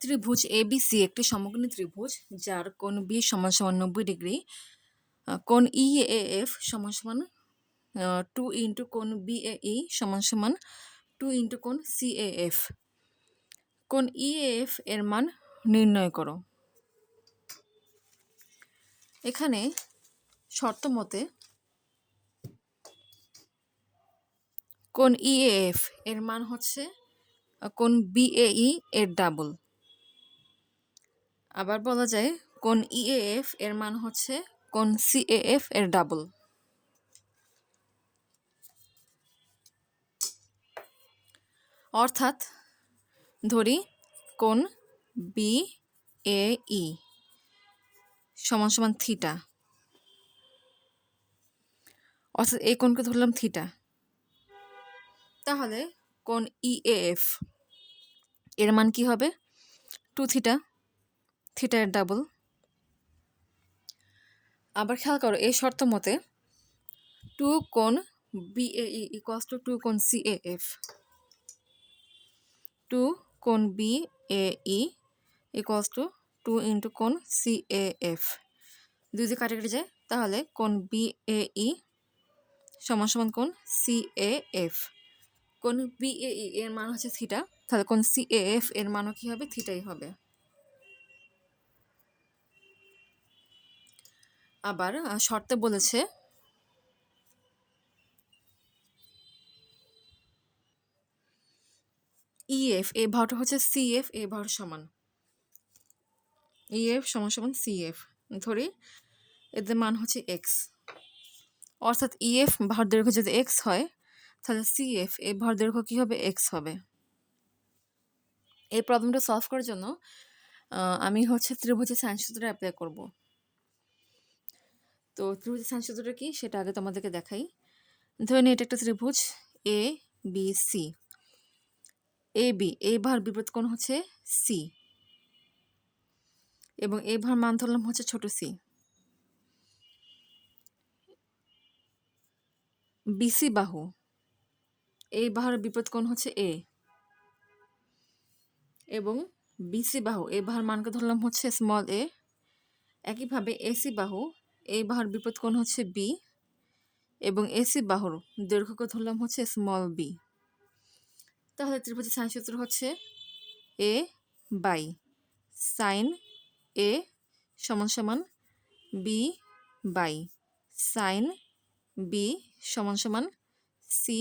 ত্রিভুজ এবিসি একটি সমকোণী ত্রিভুজ, যার কোণ বি সমান সমান নব্বই ডিগ্রি কোণ ই এ এফ সমান সমান টু ইন্টু কোণ বি এ ই সমান সমান টু ইন্টু কোণ সি এ এফ কোণ ই এ এফ এর মান নির্ণয় করো। এখানে শর্ত মতে এ এফ এর মান হচ্ছে কোন বি এ ই এর ডাবল আবার বলা যায় কোণ ইএএফ এর মান হচ্ছে কোণ সিএএফ এর ডাবল অর্থাৎ ধরি কোন বি এ ই সমান সমান থিটা। অর্থাৎ এই কোণকে ধরলাম থিটা। তাহলে কোণ ইএএফ এর মান কি হবে? টু থিটা থিটা এর ডাবল। আবার খেয়াল করো, এই শর্ত মতে টু কোণ বিএ ইকুয়ালস টু টু কোণ সি এ এফ টু কোণ B A E equals to two into কোণ সি এফ দুই দিয়ে কাটে কেটে যায়, তাহলে কোণ বি এ ই সমান সমান কোণ সি এ এফ কোণ বি এ ই এর মান হচ্ছে থিটা, তাহলে কোণ সি এ এফ এর মানও কী হবে? থিটাই হবে। আবার শর্তে বলেছে। ইএফ এ ভাওটা হচ্ছে সিএফ এ ভাওয়ার সমান। ইএফ সমান সমান সিএফ ধরি, এদের মান হচ্ছে এক্স অর্থাৎ ইএফ ভার দৈর্ঘ্য যদি এক্স হয়, তাহলে সিএফ এ ভার দৈর্ঘ্য কী হবে? এক্স হবে। এই প্রবলেমটা সলভ করার জন্য আমি হচ্ছে ত্রিভুজের সাইন সূত্রটা অ্যাপ্লাই করব। তো ত্রিভুজের সাইন সূত্রটা কি? সেটা আগে তোমাদেরকে দেখাই। ধরে নিই এটা একটা ত্রিভুজ A B C A B A ভার বিপরীত কোণ হচ্ছে সি এবং এ ভার মান ধরলাম হচ্ছে ছোট সি বিসি বাহু। এই বাহুর বিপরীত কোণ হচ্ছে এ এবং বিসি বাহু। এই বাহুর মানকে ধরলাম হচ্ছে স্মল এ একইভাবে এসি বাহু। এই বাহুর বিপরীত কোণ হচ্ছে বি এবং এসি বাহুর দৈর্ঘ্যকে ধরলাম হচ্ছে স্মল বি তাহলে ত্রিভুজের সাইন সূত্র হচ্ছে এ বাই সাইন এ সমান সমান বি বাই সাইন বি সমান সমান সি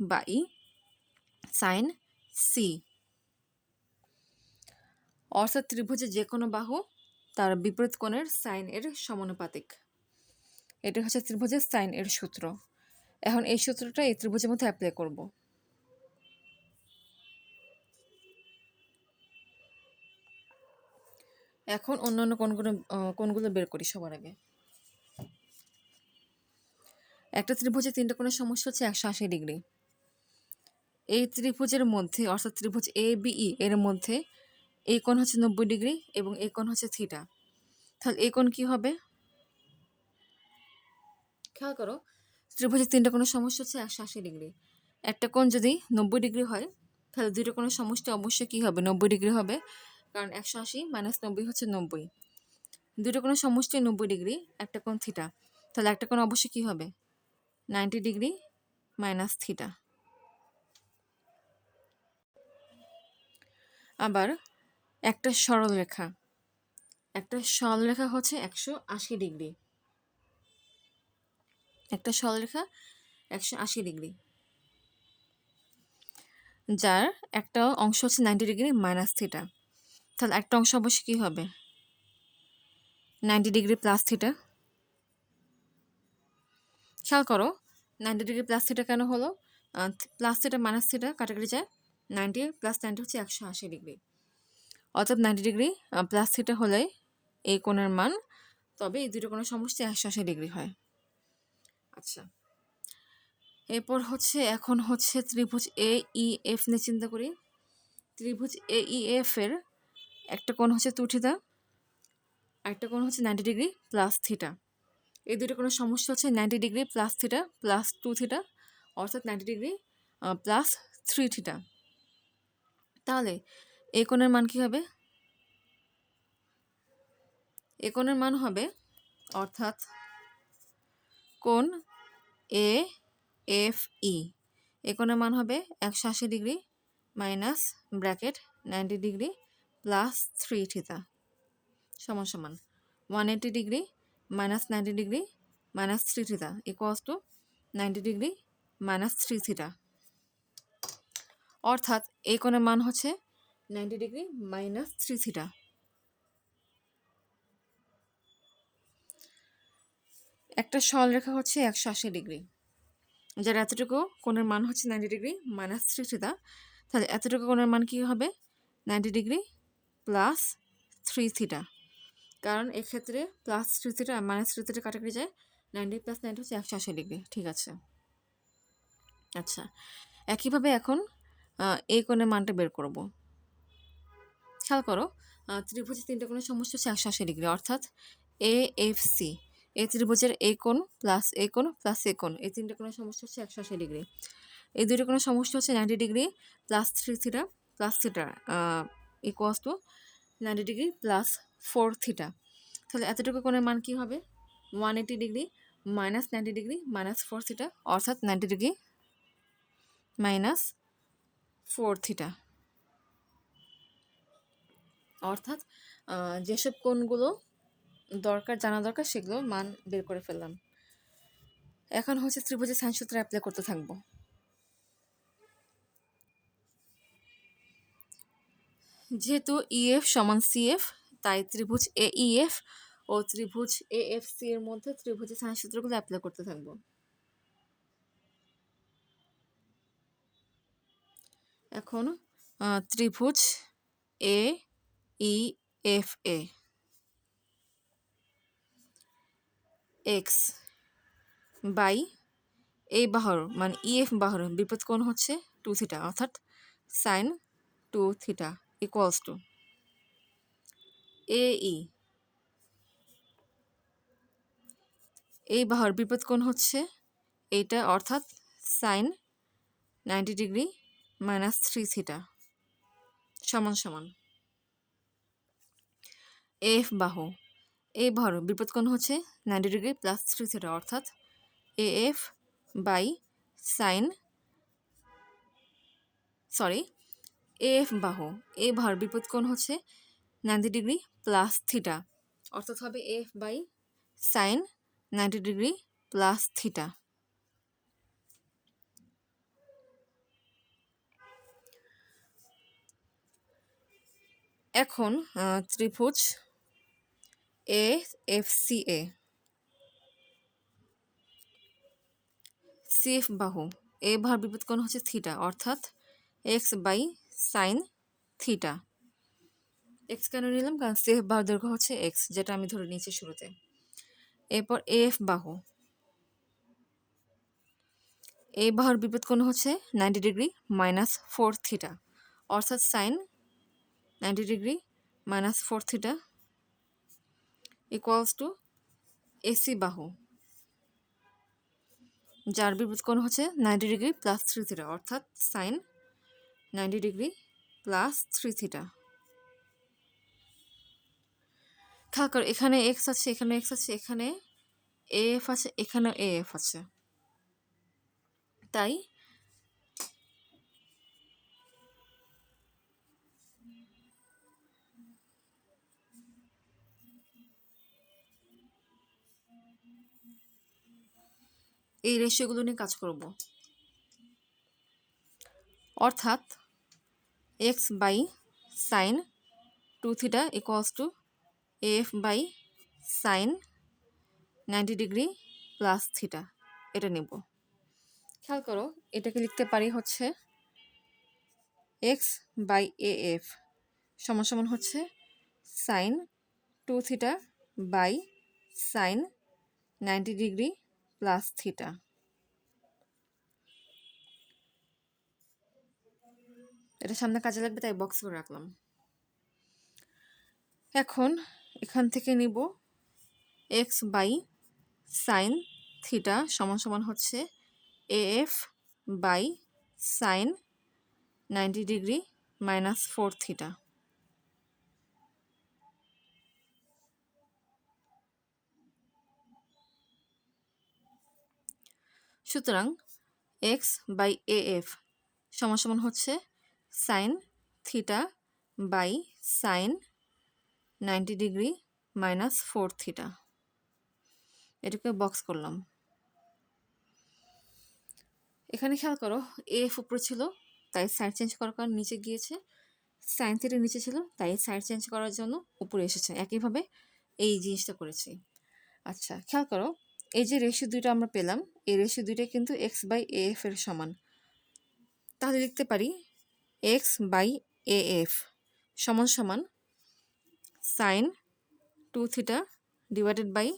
বাই সাইন সি অর্থাৎ ত্রিভুজের যে কোনো বাহু তার বিপরীত কোণের সাইন এর সমানুপাতিক। এটা হচ্ছে ত্রিভুজের সাইন এর সূত্র। এখন এই সূত্রটা এই ত্রিভুজের মধ্যে অ্যাপ্লাই করব। এখন অন্যান্য কোণগুলো কোনগুলো কোণগুলো বের করি সবার আগে। একটা ত্রিভুজে তিনটা কোণের সমস্যা হচ্ছে একশো আশি ডিগ্রি। এই ত্রিভুজের মধ্যে, অর্থাৎ ত্রিভুজ এ বিই এর মধ্যে এই কোণ হচ্ছে নব্বই ডিগ্রি এবং এই কোণ হচ্ছে থিটা তাহলে এই কোণ কি হবে? খেয়াল করো, ত্রিভুজের তিনটা কোণের সমস্যা হচ্ছে একশো আশি ডিগ্রি। একটা কোণ যদি নব্বই ডিগ্রি হয়, তাহলে দুইটা কোণের সমষ্টি অবশ্যই কী হবে? নব্বই ডিগ্রি হবে, কারণ একশো আশি মাইনাস নব্বই হচ্ছে নব্বই। দুটো কোনো সমষ্টি নব্বই ডিগ্রি, একটা কোণ থিটা। তাহলে একটা কোণ অবশ্যই কী হবে? Ninety degree minus theta. আবার একটা সরল রেখা একটা সরল রেখা হচ্ছে একশো আশি ডিগ্রি। একটা সরলরেখা একশো আশি ডিগ্রি। যার একটা অংশ হচ্ছে নাইনটি ডিগ্রি মাইনাস থিটা। তাহলে একটা অংশ অবশ্যই কী হবে? Ninety degree plus theta. খেয়াল করো, নাইনটি ডিগ্রি প্লাস থিটা কেন হলো? প্লাস থিটা মাইনাস থিটা কাটাকাটি যায় নাইনটি প্লাস নাইনটি হচ্ছে একশো আশি ডিগ্রি। অর্থাৎ নাইনটি ডিগ্রি প্লাস থিটা হলে এই কোণের মান, তবে এই দুটো কোণের সমষ্টি একশো আশি ডিগ্রি হয়। আচ্ছা। এরপর হচ্ছে, এখন হচ্ছে ত্রিভুজ এ ই এফ নিয়ে চিন্তা করি। ত্রিভুজ এ ই এফ এর একটা কোণ হচ্ছে টু থিটা আরেকটা কোণ হচ্ছে নাইনটি ডিগ্রি প্লাস থিটা এই দুটো কোনো সমস্যা হচ্ছে ninety degree plus theta plus two theta অর্থাৎ ninety degree plus three theta তাহলে এই কোণের মান কী হবে? এ কোণের মান হবে, অর্থাৎ কোণ এ এফ ই এ কোণের মান হবে একশো আশি degree minus bracket ninety degree plus three theta সমান সমান one eighty degree minus ninety degree minus three theta equals to ninety degree minus three theta. অর্থাৎ এই কোণের মান হচ্ছে ninety degree minus three theta. একটা সরলরেখা হচ্ছে একশো আশি ডিগ্রি। যার এতটুকু কোণের মান হচ্ছে ninety degree minus three theta তাহলে এতটুকু কোণের মান কী হবে? Ninety degree plus three theta কারণ এক্ষেত্রে plus three theta minus three theta কাটাকাটি যায় নাইনটি প্লাস নাইনটি হচ্ছে একশো আশি ডিগ্রি ঠিক আছে? আচ্ছা একইভাবে এখন এই কোণের মানটা বের করব। খেয়াল করো ত্রিভুজের তিনটে কোণের সমস্যা হচ্ছে একশো আশি ডিগ্রি অর্থাৎ এ এফ সি এই ত্রিভুজের এ কোণ প্লাস এ কোণ প্লাস এ কোণ। এই তিনটে কোণের সমস্যা হচ্ছে একশো আশি ডিগ্রি। এই দুটো কোণের সমস্যা হচ্ছে ninety degree plus three theta plus theta equals to ninety degree plus four theta তাহলে এতটুকু কোণের মান কী হবে? One eighty degree minus ninety degree minus four theta অর্থাৎ ninety degree minus four theta অর্থাৎ যেসব কোণগুলো দরকার, জানা দরকার, সেগুলো মান বের করে ফেললাম। এখন হচ্ছে ত্রিভুজের সাইন সূত্র অ্যাপ্লাই করতে থাকব। যেহেতু ইএফ সমান সিএফ তাই ত্রিভুজ এ ইএফ ও ত্রিভুজ এ এফ সি এর মধ্যে ত্রিভুজের সাইন সূত্রগুলো অ্যাপ্লাই করতে থাকব। এখন ত্রিভুজ এ ই এফ এ এক্স বাই এই বাহর মানে ইএফ বাহর বিপদ কোণ হচ্ছে টু থিটা অর্থাৎ sine two theta equals to A E এই বাহর বিপদ কোণ হচ্ছে এইটা অর্থাৎ sine ninety degree minus three theta সমান সমান এফ বাহু। এই ভর বিপদ কোণ হচ্ছে ninety degree plus three theta অর্থাৎ A F by sine sorry A F বাহু। এ ভর বিপদ কোণ হচ্ছে নাইনটি ডিগ্রি প্লাস থিটা অর্থাৎ হবে A F by sine ninety degree plus theta এখন ত্রিভুজ এ এফ সি এ সিএফ বাহু এ ভার বিপদ কোণ হচ্ছে থিটা অর্থাৎ X by sine theta X কেন নিলাম? কারণ সিএফ বাহু দৈর্ঘ্য হচ্ছে এক্স যেটা আমি ধরে নিয়েছি শুরুতে। এরপর এফ বাহু। এই বাহুর বিপদ কোণ হচ্ছে ninety degree minus four theta অর্থাৎ sine ninety degree minus four theta equals to AC বাহু, যার বিপরীত কোণ হচ্ছে ninety degree plus three theta অর্থাৎ sine ninety degree plus three theta খেয়াল করো, এখানে এক্স আছে, এখানে এক্স আছে, এখানে এ এফ আছে এখানে এ এফ আছে। তাই এই রেশিওগুলো নিয়ে কাজ করব। অর্থাৎ X by sine two theta equals to F by sine ninety degree plus theta এটা নেব। খেয়াল করো, এটাকে লিখতে পারি হচ্ছে এক্স বাই এ এফ সমান সমান হচ্ছে sine two theta by sine ninety degree plus theta. এটা সামনে কাজে লাগবে, তাই বক্স করে রাখলাম। এখন এখান থেকে নিব এক্স বাই সাইন থিটা সমান সমান হচ্ছে A F by sine ninety degree minus four theta. সুতরাং এক্স বাই এ এফ সমান সমান হচ্ছে sine theta by sine ninety degree minus four theta এটাকে বক্স করলাম। এখানে খেয়াল করো এ এফ উপরে ছিল, তাই সাইড চেঞ্জ করার কারণ নিচে গিয়েছে। সাইন থিটা নিচে ছিল, তাই সাইড চেঞ্জ করার জন্য উপরে এসেছে। একইভাবে এই জিনিসটা করেছি। আচ্ছা খেয়াল করো, এই যে রেশিও দুইটা আমরা পেলাম এই রেশিও দুইটা কিন্তু এক্স বাই এ এর সমান। তাহলে লিখতে পারি এক্স বাই এ এফ সমান সমান sine two theta divided by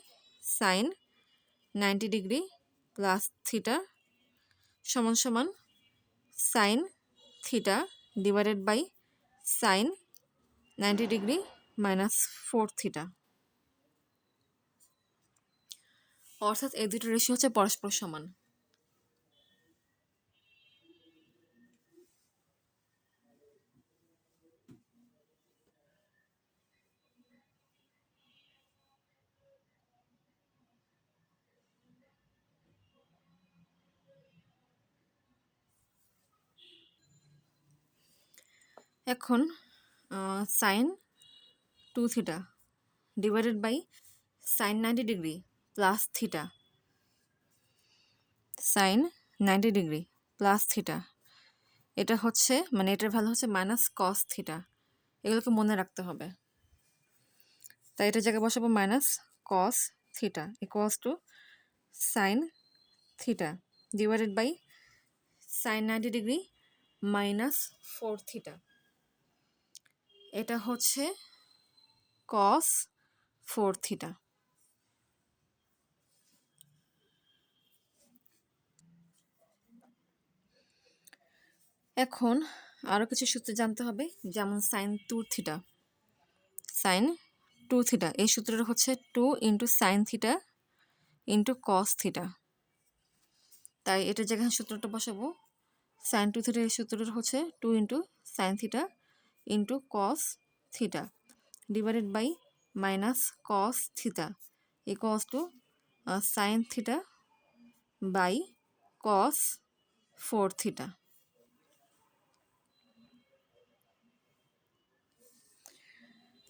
sine ninety degree plus theta সমান সমান sine theta divided by sine ninety degree minus four theta অর্থাৎ এই দুটো রেশিও হচ্ছে পরস্পর সমান। এখন sine two theta divided by sine ninety degree plus theta. Sine ninety degree, plus theta. এটা হচ্ছে মানে এটার ভ্যালু হচ্ছে মাইনাস কস থিটা। এগুলোকে মনে রাখতে হবে। তাই এটা জায়গায় বসাবো minus cos theta equals to sine theta divided by sine ninety degree minus four theta. এটা হচ্ছে কস ফোর থিটা। এখন আরও কিছু সূত্র জানতে হবে, যেমন sine two theta. Sine two theta, এই সূত্রটা হচ্ছে two into sine theta into cos theta. তাই এটা যেখানে সূত্রটা বসাবো, সাইন টু থিটা এই সূত্রটা হচ্ছে two into sine theta into cos theta divided by minus cos theta. Equals to sine theta by cos four theta.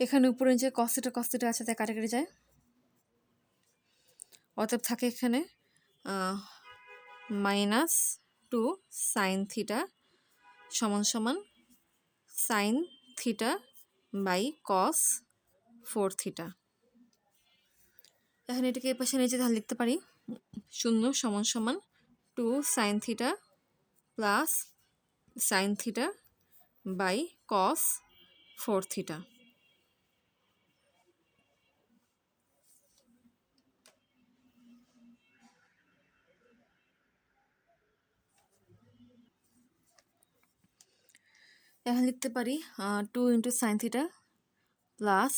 এখানে উপরে যে কস্তিটা কস্তিটা আছে তাই কাটাকাটি যায়। অতএব থাকে এখানে মাইনাস টু সাইন থিটা সমান সমান sine theta by cos four theta এখন এটাকে এ পাশে নিচে তাহলে লিখতে পারি, শূন্য সমান সমান two sine theta plus sine theta by cos four theta এখন লিখতে পারি two into sine theta plus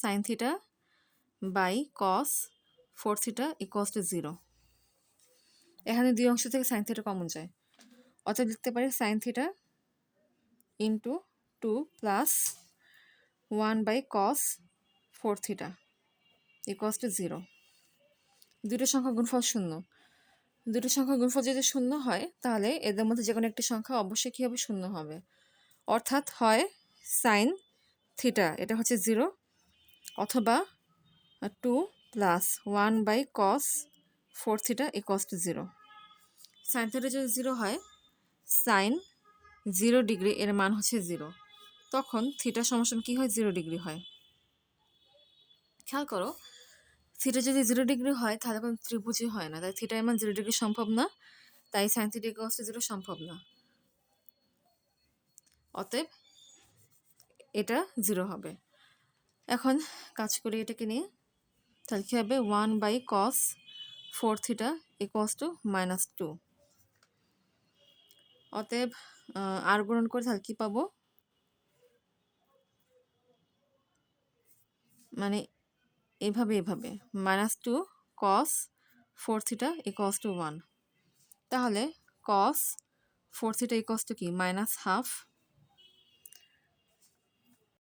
sine theta by cos four theta equals to zero এখানে দুই অংশ থেকে সাইন থিটা কমন যায়। অর্থাৎ লিখতে পারি sine theta into two plus one by cos four theta equals to zero দুটো সংখ্যা গুণফল শূন্য। দুটো সংখ্যা গুণফল যদি শূন্য হয়, তাহলে এদের মধ্যে যে কোনো একটি সংখ্যা অবশ্যই কী হবে শূন্য হবে? অর্থাৎ হয় সাইন থিটা এটা হচ্ছে জিরো অথবা two plus one by cos four theta equals to zero sine theta যদি জিরো হয় সাইন জিরো ডিগ্রি এর মান হচ্ছে জিরো তখন থিটা সমস্যা কী হয়? জিরো ডিগ্রি হয়। খেয়াল করো থিটা যদি জিরো ডিগ্রি হয়, তাহলে কোনো ত্রিভুজই হয় না। তাই থিটা এমন জিরো ডিগ্রি সম্ভব না। তাই sine theta equals to zero সম্ভব না। অতএব এটা জিরো হবে। এখন কাজ করি এটাকে নিয়ে তাহলে কী হবে? One by cos four theta equals to minus two অতএব আর গ্রহণ করে তাহলে কী পাবো? মানে এভাবে এভাবে। Minus two cos four theta equals to one তাহলে cos four theta equals to কি? Minus half